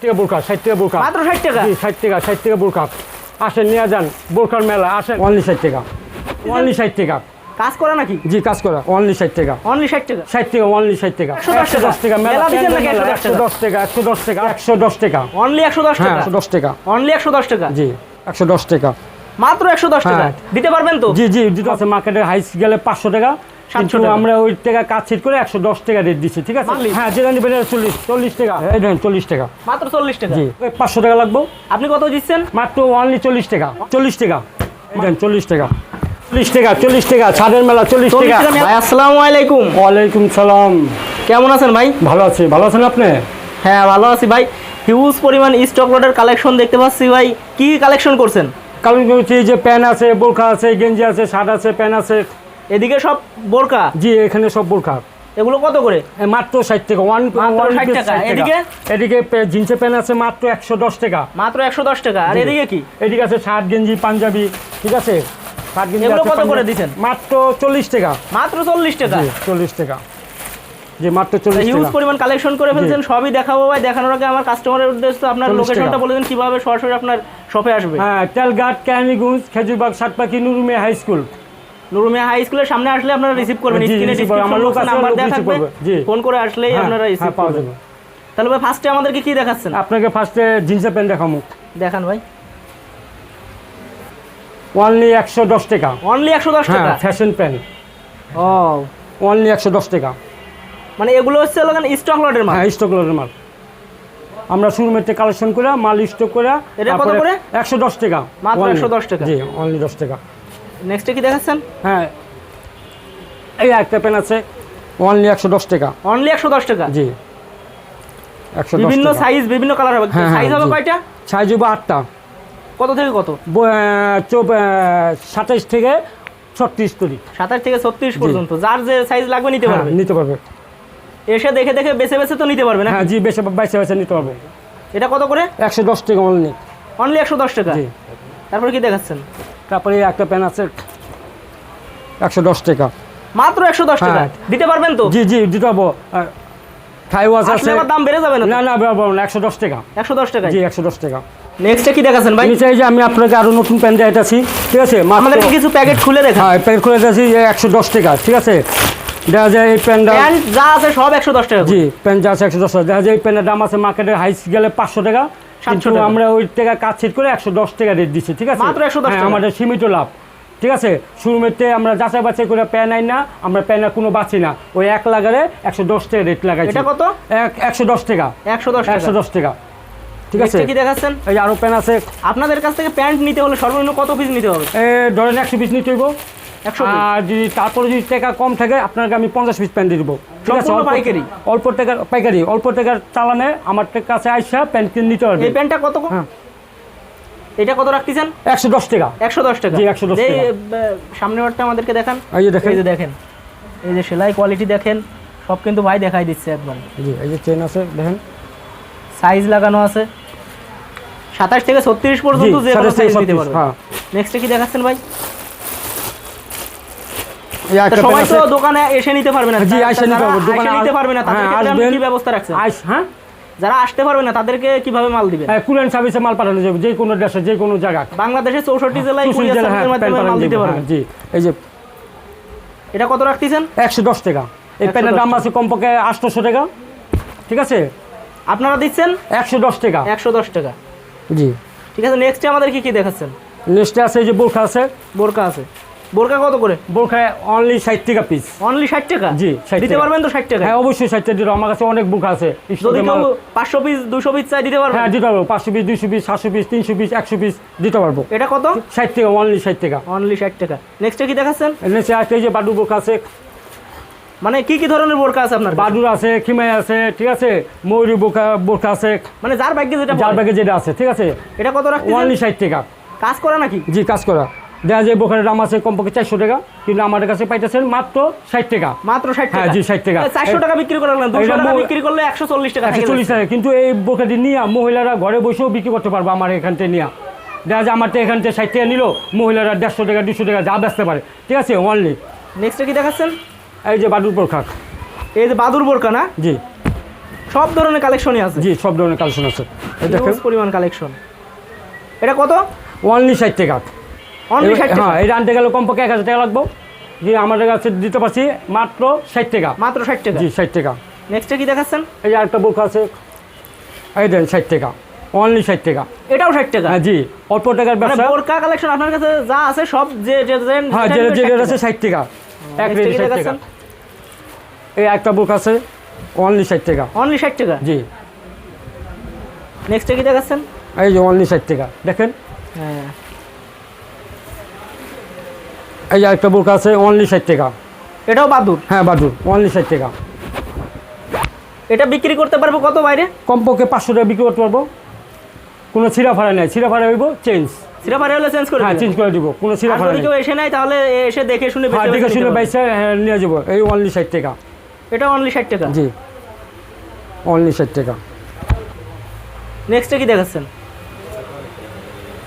টাকা বোরকা ষাট টাকা বোরকা মাত্র ষাট টাকা ষাট টাকা ষাট টাকা বোরকা আসেন নিয়ে যান বোরকার মেলা আসেন অনলি ষাট টাকা অনলি ষাট টাকা কাজ করা নাকি জি কাজ করা অনলি ষাট টাকা অনলি ষাট টাকা ষাট টাকা অনলি ষাট টাকা 110 দশ টাকা মেলা একশো দশ টাকা একশো দশ টাকা একশো দশ টাকা অনলি একশো দশ হ্যাঁ টাকা একশো দশ টাকা অনলি একশো দশ টাকা জি একশো দশ টাকা মাত্র একশো দশ টাকা হ্যাঁ। দিতে পারবেন তো জি জি দিতে আছে মার্কেটে হাইস গেলে পাঁচশো টাকা 700 কিন্তু। আমরা ওই টাকা কাজ সেট করে একশো দশ টাকা রেট দিচ্ছি ঠিক আছে? হ্যাঁ যেটা নেবেন চল্লিশ চল্লিশ টাকা। এই ধরেন চল্লিশ টাকা। মাত্র চল্লিশ টাকা? জি। পাঁচশো টাকা লাগবো। আপনি কত দিচ্ছেন? মাত্র অনলি চল্লিশ টাকা। চল্লিশ টাকা। এই চল্লিশ টাকা। চল্লিশ টাকা চল্লিশ টাকা ছাদের মেলা চল্লিশ টাকা। ভাই আসসালামু আলাইকুম। ওয়ালাইকুম সালাম। কেমন আছেন ভাই? ভালো আছি। ভালো আছেন আপনি? হ্যাঁ ভালো আছি ভাই। হিউজ পরিমাণ স্টক লটের কালেকশন দেখতে পাচ্ছি ভাই। কি কালেকশন করছেন? হচ্ছে এই যে প্যান আছে বোরখা আছে গেঞ্জি আছে শার্ট আছে প্যান আছে। এদিকে সব বোরকা? জি এখানে সব বোরখা এগুলো কত করে? মাত্র ষাট টাকা ওয়ান মাত্র ওয়ান 60 পিস টাকা। এদিকে? এদিকে জিন্সের প্যান্ট আছে মাত্র একশো দশ টাকা। মাত্র একশো দশ টাকা। আর এদিকে কি? এদিকে আছে শার্ট গেঞ্জি পাঞ্জাবি ঠিক আছে? শার্ট গেঞ্জি কত করে। দিছেন? মাত্র চল্লিশ টাকা। মাত্র চল্লিশ টাকা? চল্লিশ টাকা। জি মাত্র চল্লিশ হিউজ পরিমাণ কালেকশন করে ফেলছেন সবই দেখাবো ভাই। দেখানোর আগে আমার কাস্টমারের উদ্দেশ্যে আপনার লোকেশনটা। বলে দেন কীভাবে সরাসরি আপনার শপে আসবে। হ্যাঁ Telghat Kaniganj Khejurbag Satpakhi Nurumiya high school Nurumiya high স্কুলের সামনে আসলে আপনারা রিসিভ করবেন স্ক্রিনে নাম্বার দেওয়া থাকবে ফোন করে আসলেই হ্যাঁ, আপনারা রিসিভ হ্যাঁ, করবেন। যাবে। তাহলে ভাই ফার্স্টে আমাদেরকে কি দেখাচ্ছেন? আপনাকে ফার্স্টে জিন্সের প্যান্ট দেখান ভাই। অনলি একশো দশ টাকা। অনলি একশো দশ হ্যাঁ টাকা? ফ্যাশন প্যান্ট ও। অনলি একশো দশ টাকা। মানে এগুলো হচ্ছে লোকেন স্টক লটের মাল? হ্যাঁ স্টক লোডের মাল। আমরা শুরুমেতে কালেকশন করে মাল স্টক করে এটা কত করে? একশো দশ টাকা। মাত্র Only। 110 টাকা। জি অনলি দশ টাকা। নেক্সটে কি দেখাচ্ছেন? হ্যাঁ এই একটা পেন আছে অনলি একশো দশ টাকা। অনলি একশো দশ টাকা? জি। একশো দশ বিভিন্ন সাইজ বিভিন্ন কালার হবে। হ্যাঁ, হ্যাঁ, সাইজ হবে কয়টা? সাইজ হবে আটটা। কত থেকে কত? সাতাইশ থেকে ছত্রিশ তৈরি সাতাশ থেকে ছত্রিশ পর্যন্ত। যার যে সাইজ লাগবে নিতে হ্যাঁ পারবে। নিতে পারবে। এসে দেখে দেখে বেছে বেছে তো নিতে পারবে না? হ্যাঁ জি বেশি বাইশে বাইশে নিতে পারবে। এটা কত করে? একশো দশ টাকা অনলি অনলি একশো দশ টাকা? জি। তারপরে কি দেখাচ্ছেন? তারপরে একটা পেন আছে একশো দশ টাকা। মাত্র একশো দশ টাকা? হ্যাঁ। দিতে পারবেন তো? জি জি দিতে পারব। থাই ওয়াশ আছে। দাম বেড়ে যাবে না না না না একশো দশ টাকা। একশো দশ টাকা জি একশো দশ টাকা। নেক্সটে কি ভাই? যে আমি আপনাকে আরও নতুন প্যান্ট ঠিক আছে? মাত্র কিছু প্যাকেট খুলে দেখা হ্যাঁ একশো দশ টাকা ঠিক আছে? দেখা যায় এই প্যান্টটা প্যান্ট যা আছে সব একশো দশ টাকা জি প্যান্ট যা আছে একশো দশ টাকা। দেখা যায় এই প্যান্টের দাম আছে মার্কেটে হাইস গেলে পাঁচশো টাকা 700 কিন্তু আমরা ওই টাকা কাজ সেট করে একশো দশ টাকা রেট দিচ্ছি ঠিক আছে? মাত্র 110 হ্যাঁ, আমাদের সীমিত লাভ ঠিক আছে? শুরুমেতে আমরা যাচাই বাছাই করে প্যান আই না আমরা প্যান কোনো বাঁচি না। ওই এক লাগারে একশো দশ টাকা রেট লাগাইছি। এটা কত? এক একশো দশ টাকা। একশো দশ একশো দশ টাকা ঠিক আছে? কি দেখাচ্ছেন? এই আরও প্যান আছে। আপনাদের কাছ থেকে প্যান্ট নিতে হলে সর্বনিম্ন কত পিস নিতে হবে? ধরেন একশো পিস নিতে হইব। একশো? আর যদি তারপরে যদি টাকা কম থাকে আপনাকে আমি পঞ্চাশ পিস প্যান্ট দিয়ে দেবো। ঠিক আছে পাইকারি? অল্প টাকার পাইকারি অল্প টাকার চালানে আমার কাছে আইসা প্যান্ট কিনে নিতে পারবে। এই প্যান্টটা কত হ্যাঁ। এটা কত রাখতেছেন? একশো দশ টাকা। একশো দশ টাকা। জি, 110 এই, টাকা। আহ, সামনের বারটা আমাদেরকে দেখান। এই যে দেখেন। এই যে দেখেন। এই যে সেলাই কোয়ালিটি দেখেন। সব কিন্তু ভাই দেখাই দিচ্ছে একদম। জি এই যে চেন আছে দেখেন। সাইজ লাগানো আছে। সাতাশ থেকে ছত্রিশ পর্যন্ত যে সাইজ 36, পারবে। হ্যাঁ। নেক্সটে কি দেখাচ্ছেন ভাই? সবাই তো দোকানে এসে নিতে পারবে না জি, তা- নিতে পারবে। দোকানে নিতে পারবে না হ্যাঁ। কি ব্যবস্থা রাখছেন হ্যাঁ? যারা আসতে পারবে না তাদেরকে কীভাবে মাল দিবেন হ্যাঁ, কুরিয়ার সার্ভিসে মাল পাঠানো যাবে যে কোনো দেশে যে কোনো জায়গা। বাংলাদেশের চৌষট্টি জেলায় কুরিয়ার সার্ভিসের মাধ্যমে মাল দিতে পারবেন জি এই যে এটা কত রাখতেছেন? একশো দশ টাকা। এই 110 দাম আছে কমপক্ষে আটশোশো টাকা ঠিক আছে? আপনারা দিচ্ছেন? একশো দশ টাকা। একশো দশ টাকা। জি। ঠিক আছে নেক্সটে আমাদের কি কি দেখাচ্ছেন? নেক্সটে আছে এই যে বোরখা আছে। বোরকা আছে। বোরকা কত করে? বোরখায় অনলি ষাট টাকা পিস অনলি ষাট টাকা? জি, দিতে পারবেন তো ষাট টাকা? হ্যাঁ অবশ্যই ষাট টাকা দিতে আমার কাছে অনেক বুক আছে। যদি পাঁচশো পিস দুশো পিস চাই দিতে পারবেন? হ্যাঁ দিতে পারব। পাঁচশো পিস দুইশো পিস সাতশো পিস তিনশো পিস একশো পিস দিতে পারব। এটা কত? ষাট টাকা অনলি ষাট টাকা। অনলি ষাট টাকা। নেক্সটে কি দেখাচ্ছেন? নেক্সটে আছে যে বাডু আছে। মানে কি কি ধরনের বোরকা আছে আপনার? বাদুর আছে খিমাই আছে ঠিক আছে? ময়ূরী বোরখা বোরখা আছে। মানে যার ভাগ্যে যেটা যার। ব্যাগে যেটা আছে ঠিক আছে? এটা কত রাখতে অনলি ষাট টাকা। কাজ করা নাকি? জি কাজ করা। দেখা যায় বোখারের দাম আছে কমপক্ষে চারশো টাকা কিন্তু আমাদের কাছে পাইতেছেন মাত্র ষাট টাকা। মাত্র ষাট হ্যাঁ, টাকা? জি, 60 টাকা। চারশো টাকা বিক্রি করে রাখলেন দুশো টাকা বিক্রি করলে একশো চল্লিশ টাকা একশো চল্লিশ টাকা কিন্তু এই বোখাটি নিয়ে মহিলারা ঘরে বসেও বিক্রি করতে পারব আমার এখান থেকে নিয়ে। দেখা যায় আমার তো এখান থেকে ষাট টাকা নিল মহিলারা দেড়শো টাকা দুশো টাকা যা বেচতে পারে। ঠিক আছে অনলি নেক্সটে কি দেখাচ্ছেন? এই যে বাদুর বোরখা। এই যে বাদুর বোরকা না? জি। সব ধরনের কালেকশনই আছে? জি সব ধরনের কালেকশন আছে। হিউজ পরিমাণ কালেকশন। এটা কত? অনলি ষাট টাকা। ষাট হ্যাঁ এটা আনতে গেলে কমপক্ষে এক হাজার টাকা লাগবে। যে আমাদের কাছে দিতে পারছি মাত্র ষাট টাকা। মাত্র ষাট টাকা? জি ষাট টাকা। নেক্সটে কি দেখাচ্ছেন? এই যে আরেকটা বুক আছে। এই দেন ষাট টাকা। অনলি ষাট টাকা। এটাও ষাট টাকা? হ্যাঁ জি অল্প টাকার মানে ব্যবসা। বোরকা কালেকশন আপনার কাছে যা আছে সব যে যে হ্যাঁ যে যে 60 আছে ষাট টাকা। এক কি ষাট টাকা। এই একটা বুক আছে। অনলি ষাট টাকা। অনলি ষাট টাকা? জি। নেক্সটে কি দেখাচ্ছেন? এই যে অনলি ষাট টাকা। দেখেন। হ্যাঁ। এই যে একটা বুক আছে অনলি ষাট টাকা। এটাও বাদুর? হ্যাঁ বাদুর অনলি ষাট টাকা। এটা বিক্রি করতে পারব কত বাইরে? কমপক্ষে পাঁচশো টাকা বিক্রি করতে পারব। কোনো ছিঁড়া ফাড়া নেই ছিঁড়া ফাড়া হইব চেঞ্জ হলে চেঞ্জ করে হ্যাঁ চেঞ্জ করে দিব কোনো ছিঁড়া আর ফাড়া নেই। কেউ এসে তাহলে এসে দেখে শুনে হ্যাঁ দেখে বেচে শুনে বাইসে হ্যাঁ, নিয়ে যাব। এই অনলি ষাট টাকা। এটা অনলি ষাট টাকা? জি। অনলি ষাট টাকা। নেক্সটে কি দেখাচ্ছেন?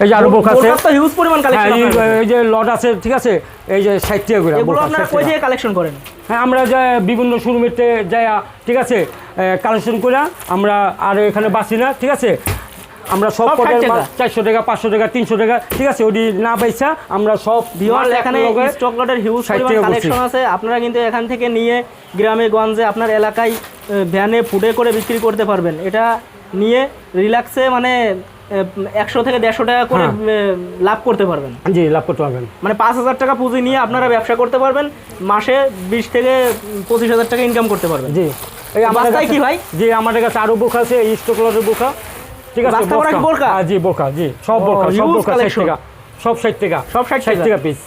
এই যে আরও বুক আছে। হিউজ পরিমাণ হ্যাঁ কালেকশন এই- যে লট আছে ঠিক আছে? এই যে ষাট টাকা করে এগুলো আপনারা কই। থেকে কালেকশন করেন? হ্যাঁ আমরা যে বিভিন্ন শোরুমেতে যাই ঠিক আছে? কালেকশন করে আমরা আর এখানে বাসি না ঠিক আছে? আমরা সব 60 টাকা। চারশো টাকা পাঁচশো টাকা তিনশো টাকা ঠিক আছে? ওটি না পাইছা আমরা সব এখানে স্টক লটের হিউজ 60 পরিমাণ কালেকশন আছে। আপনারা কিন্তু এখান থেকে নিয়ে গ্রামে গঞ্জে আপনার এলাকায় ভ্যানে ফুডে করে বিক্রি করতে পারবেন। এটা নিয়ে রিল্যাক্সে মানে একশো থেকে দেড়শো টাকা করে হ্যাঁ। লাভ করতে পারবেন। জি লাভ করতে পারবেন। মানে পাঁচ হাজার টাকা পুঁজি নিয়ে আপনারা ব্যবসা করতে পারবেন মাসে বিশ থেকে পঁচিশ হাজার টাকা ইনকাম করতে পারবেন। জি। এই আমাদের কি ভাই? জি আমাদের কাছে আরও বুক আছে বোকা। ঠিক আছে বোরকা? হ্যাঁ, জি বোকা জি। সব বোকা সব ষাট টাকা। সব ষাট টাকা। সব 60 ষাট টাকা। পিস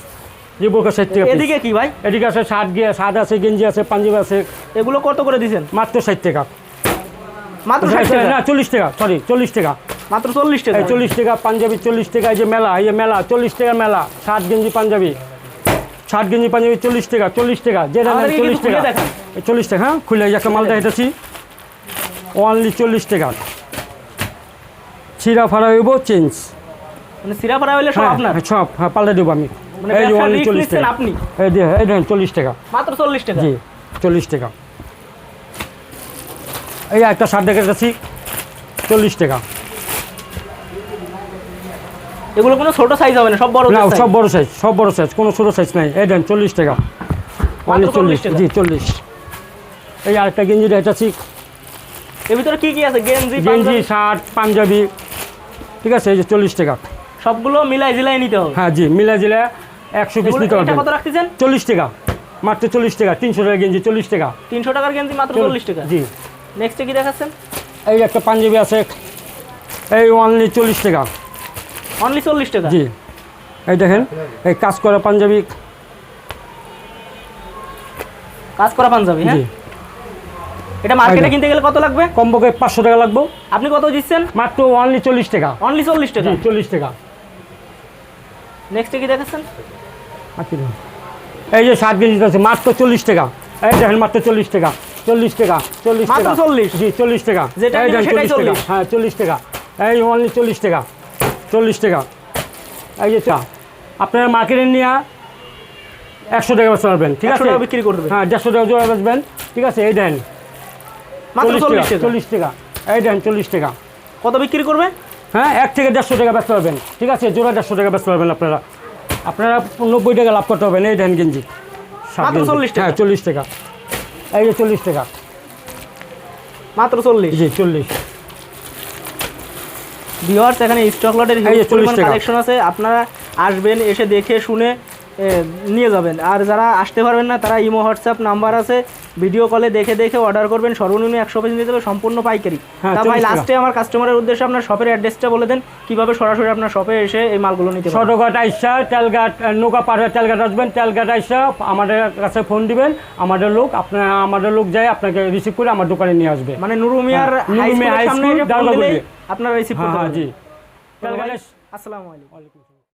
জি বোকা ষাট টাকা এদিকে কি ভাই? এদিকে আছে শার্ট গিয়ে শার্ট আছে গেঞ্জি আছে পাঞ্জাবি আছে। এগুলো কত করে দিছেন? মাত্র ষাট টাকা। মাত্র ষাট টাকা না চল্লিশ টাকা সরি চল্লিশ টাকা। মাত্র চল্লিশ টাকা। চল্লিশ টাকা পাঞ্জাবি চল্লিশ টাকা এই যে মেলা এই যে মেলা চল্লিশ টাকা মেলা ষাট গেঞ্জি পাঞ্জাবি। ষাট গেঞ্জি পাঞ্জাবি চল্লিশ টাকা চল্লিশ টাকা যেটা নেন চল্লিশ টাকা। চল্লিশ টাকা হ্যাঁ? খুলে একটা মালটা হেঁটেছি অনলি চল্লিশ টাকা। ছিঁড়া ফাড়া হইব চেঞ্জ মানে হলে সব হ্যাঁ আপনার? হ্যাঁ, সব হ্যাঁ পাল্টে দেবো আমি। মানে এই যে অনলি চল্লিশ টাকা। আপনি? এই দিয়ে এই দেখেন চল্লিশ টাকা। মাত্র চল্লিশ টাকা? জি চল্লিশ টাকা। এই একটা শার্ট চল্লিশ টাকা। এগুলো কোনো ছোট সাইজ হবে না সব বড় না সব বড় সাইজ সব বড় সাইজ কোনো ছোটো সাইজ নাই। এই দেন চল্লিশ টাকা। চল্লিশ 40 টাকা? জি চল্লিশ। এই আরেকটা গেঞ্জি দেখাচ্ছি। এর ভিতরে কি কি আছে? গেঞ্জি গেঞ্জি শার্ট পাঞ্জাবি। ঠিক আছে এই যে চল্লিশ টাকা। সবগুলো মিলাই জিলাই নিতে হবে? হ্যাঁ জি মিলাই জিলা একশো পিস নিতে এটা পারবেন কত রাখতেছেন? চল্লিশ টাকা মাত্র চল্লিশ টাকা তিনশো টাকা গেঞ্জি চল্লিশ টাকা। তিনশো টাকার গেঞ্জি মাত্র চল্লিশ টাকা। জি। নেক্সটে কি দেখাচ্ছেন? এই একটা পাঞ্জাবি আছে। এই অনলি চল্লিশ টাকা। অনলি চল্লিশ টাকা? জি। এই দেখেন এই কাজ করা পাঞ্জাবি। কাজ করা পাঞ্জাবি হ্যাঁ? এটা মার্কেটে কিনতে গেলে কত লাগবে? কমপক্ষে পাঁচশো টাকা লাগবে। আপনি কত দিচ্ছেন? মাত্র অনলি চল্লিশ টাকা। অনলি চল্লিশ টাকা? চল্লিশ টাকা। নেক্সটে কি দেখাচ্ছেন? দেবো? এই যে শার্ট গেঞ্জি আছে মাত্র চল্লিশ টাকা। এই দেখেন মাত্র চল্লিশ টাকা। চল্লিশ টাকা চল্লিশ টাকা। 40? জি চল্লিশ টাকা। এই দেখেন চল্লিশ টাকা। হ্যাঁ চল্লিশ টাকা। এই অনলি চল্লিশ টাকা। চল্লিশ টাকা। এই যে চা আপনারা মার্কেটে নিয়ে একশো টাকা বেচতে পারবেন ঠিক আছে? বিক্রি করে দেবেন। হ্যাঁ দেড়শো টাকা জোড়া বেচবেন ঠিক আছে? এই দেন মাত্র চল্লিশ চল্লিশ টাকা এই দেন চল্লিশ টাকা। কত বিক্রি করবে? হ্যাঁ এক থেকে দেড়শো টাকা বেচতে পারবেন ঠিক আছে? জোড়া দেড়শো টাকা বেচতে পারবেন আপনারা। আপনারা নব্বই টাকা লাভ করতে পারবেন এই দেন গেঞ্জি। শার্ট মাত্র গেঞ্জি। 40 টাকা? হ্যাঁ চল্লিশ টাকা। এই যে চল্লিশ টাকা। মাত্র চল্লিশ? জি চল্লিশ। ভিওয়ার্স এখানে স্টক লটের হিউজ পরিমাণ কালেকশন আছে। আপনারা আসবেন এসে দেখে শুনে নিয়ে যাবেন। আর যারা আসতে পারবেন না তারা ইমো হোয়াটসঅ্যাপ নাম্বার আছে। ভিডিও কলে দেখে দেখে অর্ডার করবেন। সর্বনিম্ন একশো পিস নিতে হবে সম্পূর্ণ পাইকারি। হ্যাঁ, তা ভাই লাস্টে আমার কাস্টমারের উদ্দেশ্যে আপনার শপের অ্যাড্রেসটা বলে দেন। কীভাবে সরাসরি আপনার শপে এসে এই মালগুলো নিতে পারবেন। ছোটঘাট আইসা তেলঘাট নৌকা পার হয়ে তেলঘাট আসবেন। তেলঘাট আইসা আমাদের কাছে ফোন দিবেন। আমাদের লোক আপনার আমাদের লোক যায় আপনাকে রিসিভ করে আমার দোকানে নিয়ে আসবে। মানে নুরুমিয়ার হ্যাঁ, নুরুমিয়া হাই স্কুল। আপনারা রিসিভ হ্যাঁ করতে হ্যাঁ জি। আসসালামু আলাইকুম।